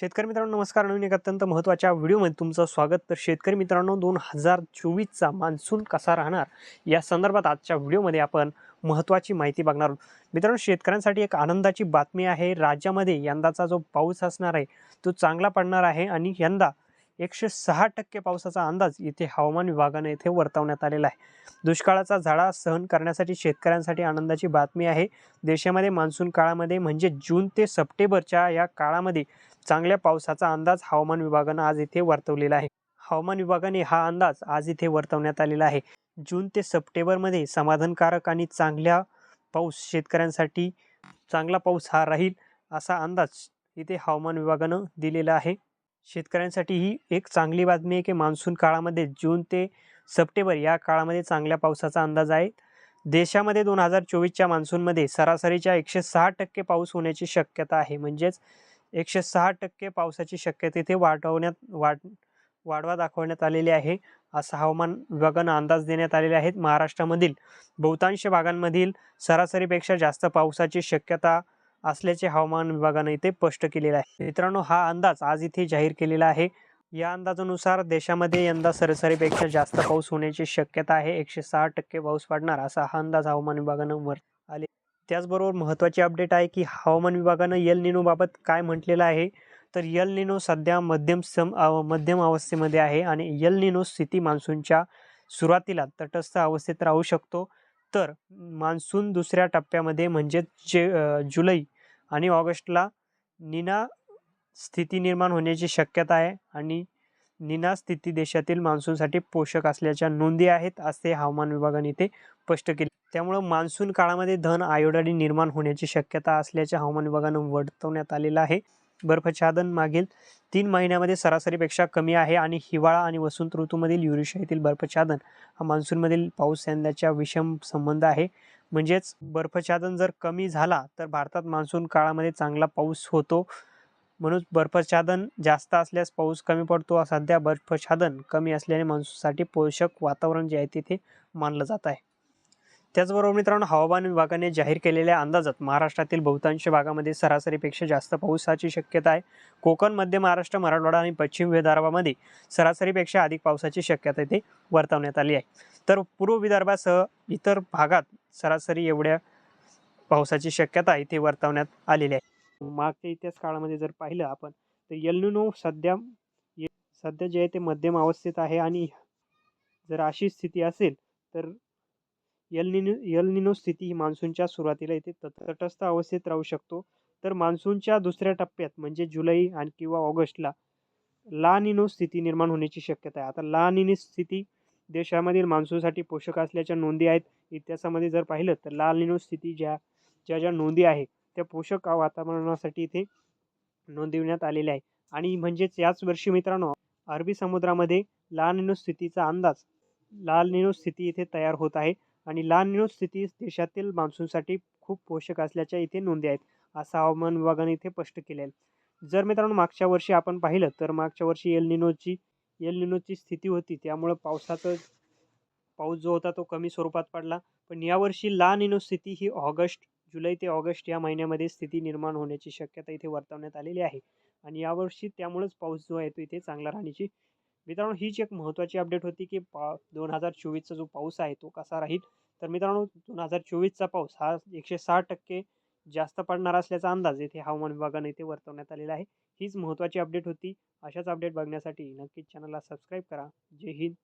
शेतकरी मित्रांनो नमस्कार. नवीन एक अत्यंत महत्त्वाच्या व्हिडिओमध्ये तुमचं स्वागत. तर शेतकरी मित्रांनो दोन हजार चोवीसचा मान्सून कसा राहणार? या संदर्भात आजच्या व्हिडिओमध्ये आपण महत्त्वाची माहिती बघणार आहोत. मित्रांनो शेतकऱ्यांसाठी एक आनंदाची बातमी आहे. राज्यामध्ये यंदाचा जो पाऊस असणार आहे तो चांगला पडणार आहे आणि यंदा एकशे सहा टक्के पावसाचा अंदाज इथे हवामान विभागाने येथे वर्तवण्यात आलेला आहे. दुष्काळाचा झाडा सहन करण्यासाठी शेतकऱ्यांसाठी आनंदाची बातमी आहे. देशामध्ये मान्सून काळामध्ये म्हणजे जून ते सप्टेंबरच्या या काळामध्ये चांगल्या पावसाचा अंदाज हवामान विभागानं आज इथे वर्तवलेला आहे. हवामान विभागाने हा अंदाज आज इथे वर्तवण्यात आलेला आहे. जून ते सप्टेंबरमध्ये समाधानकारक आणि चांगल्या पाऊस शेतकऱ्यांसाठी चांगला पाऊस हा राहील असा अंदाज इथे हवामान विभागानं दिलेला आहे. शेतकऱ्यांसाठी ही एक चांगली बातमी आहे की मान्सून काळामध्ये जून ते सप्टेंबर या काळामध्ये चांगल्या पावसाचा अंदाज आहे. देशामध्ये दोन हजार चोवीसच्या मान्सूनमध्ये सरासरीच्या एकशे सहा टक्के पाऊस होण्याची शक्यता आहे. म्हणजेच एकशे सहा टक्के पावसाची शक्यता इथे वाढवण्यात वाढ वाढवा दाखवण्यात आलेली आहे. असा हवामान विभागानं अंदाज देण्यात आलेले आहेत. महाराष्ट्रामधील बहुतांश भागांमधील सरासरीपेक्षा जास्त पावसाची शक्यता असल्याचे हवामान विभागानं इथे स्पष्ट केलेलं आहे. मित्रांनो हा अंदाज आज इथे जाहीर केलेला आहे. या अंदाजानुसार देशामध्ये यंदा सरासरीपेक्षा जास्त पाऊस होण्याची शक्यता आहे. एकशे सहा टक्के पाऊस पडणार असा हा अंदाज हवामान विभागानं वर आले. त्याचबरोबर महत्त्वाची अपडेट आहे की हवामान विभागानं यल निनोबाबत काय म्हटलेलं आहे? तर यल निनो सध्या मध्यम सम मध्यम अवस्थेमध्ये आहे आणि यल निनो स्थिती मान्सूनच्या सुरुवातीला तटस्थ अवस्थेत राहू शकतो. तर मान्सून दुसऱ्या टप्प्यामध्ये म्हणजेच जे जुलै आणि ऑगस्टला निना स्थिती निर्माण होण्याची शक्यता आहे आणि निना स्थिती देशातील मान्सूनसाठी पोषक असल्याच्या नोंदी आहेत असे हवामान विभागाने इथे स्पष्ट केली. त्यामुळं मान्सून काळामध्ये धन आयोडाडी निर्माण होण्याची शक्यता असल्याचे हवामान विभागानं वर्तवण्यात आलेलं आहे. बर्फच्छादन मागील तीन महिन्यामध्ये सरासरीपेक्षा कमी आहे आणि हिवाळा आणि वसंत ऋतूमधील युरेशियातील येथील हा मान्सूनमधील पाऊस यंदाच्या विषम संबंध आहे. म्हणजेच बर्फच्छादन जर कमी झाला तर भारतात मान्सून काळामध्ये चांगला पाऊस होतो. म्हणून बर्फच्छादन जास्त असल्यास पाऊस कमी पडतो. सध्या बर्फच्छादन कमी असल्याने मान्सूनसाठी पोषक वातावरण जे आहे तिथे मानलं जात आहे. त्याचबरोबर मित्रांनो हवामान विभागाने जाहीर केलेल्या अंदाजात महाराष्ट्रातील बहुतांश भागामध्ये सरासरीपेक्षा जास्त पावसाची शक्यता आहे. कोकण मध्य महाराष्ट्र मराठवाडा आणि पश्चिम विदर्भामध्ये सरासरीपेक्षा अधिक पावसाची शक्यता इथे वर्तवण्यात आली आहे. तर पूर्व विदर्भासह इतर भागात सरासरी एवढ्या पावसाची शक्यता इथे वर्तवण्यात आलेली आहे. मागच्या इतिहास काळामध्ये जर पाहिलं आपण तर यलनुनो सध्या ये- सध्या जे आहे ते मध्यम अवस्थेत आहे आणि जर अशी स्थिती असेल तर यलनिनो यलनिनो स्थिती ही मान्सूनच्या सुरुवातीला इथे तटस्थ अवस्थेत राहू शकतो. तर मान्सूनच्या दुसऱ्या टप्प्यात म्हणजे जुलै आणि किंवा ऑगस्टला ला निनो स्थिती निर्माण होण्याची शक्यता आहे. आता ला स्थिती देशामधील मान्सूनसाठी पोषक असल्याच्या नोंदी आहेत. इतिहासामध्ये जर पाहिलं तर ला निनो स्थिती ज्या ज्या ज्या नोंदी आहे त्या पोषक वातावरणासाठी इथे नोंदविण्यात आलेल्या आहे आणि म्हणजेच याच वर्षी मित्रांनो अरबी समुद्रामध्ये ला निनो स्थितीचा अंदाज लाल निनो स्थिती इथे तयार होत आहे. आणि लहान निनो स्थिती देशातील मान्सूनसाठी खूप पोषक असल्याच्या इथे नोंदी आहेत. असं हवामान विभागाने इथे स्पष्ट केले आहे. जर मित्रांनो मागच्या वर्षी आपण पाहिलं तर मागच्या वर्षी एल निनोची एल निनोची स्थिती होती. त्यामुळं पावसाचं पाऊस जो होता तो कमी स्वरूपात पडला. पण यावर्षी ला निनो स्थिती ही ऑगस्ट जुलै ते ऑगस्ट या महिन्यामध्ये स्थिती निर्माण होण्याची शक्यता इथे वर्तवण्यात आलेली आहे. आणि यावर्षी त्यामुळेच पाऊस जो आहे तो इथे चांगला राहण्याची मित्रांनो हीच एक महत्त्वाची अपडेट होती की पा दोन हजार चोवीसचा जो पाऊस आहे तो कसा राहील? तर मित्रांनो दोन हजार चोवीसचा पाऊस हा एकशे सहा टक्के जास्त पडणार असल्याचा अंदाज येथे हवामान विभागाने येथे वर्तवण्यात आलेला आहे. हीच महत्त्वाची अपडेट होती. अशाच अपडेट बघण्यासाठी नक्कीच चॅनलला सबस्क्राईब करा. जय हिंद.